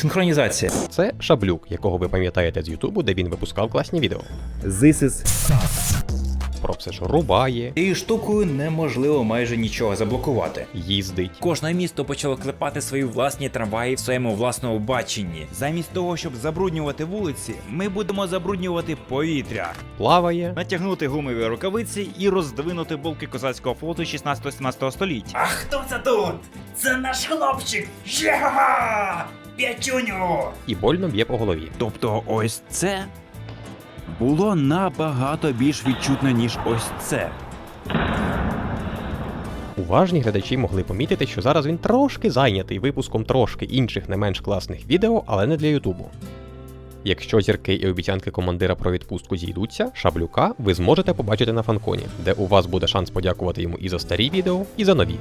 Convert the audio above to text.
Синхронізація. Це Шаблюк, якого ви пам'ятаєте з Ютубу, де він випускав класні відео. This is Про все, що рубає, Цією штукою неможливо майже нічого заблокувати. їздить. Кожне місто почало клепати свої власні трамваї в своєму власному баченні. Замість того, щоб забруднювати вулиці, ми будемо забруднювати повітря, Плаває, натягнути гумові рукавиці і роздвинути булки козацького флоту 16-17 століття. А хто це тут? Це наш хлопчик! П'ятюню! і больно б'є по голові. Тобто ось це було набагато більш відчутно, ніж ось це. Уважні глядачі могли помітити, що зараз він трошки зайнятий випуском трошки інших не менш класних відео, але не для Ютубу. Якщо зірки і обіцянки командира про відпустку зійдуться, шаблюка ви зможете побачити на фанконі, де у вас буде шанс подякувати йому і за старі відео, і за нові.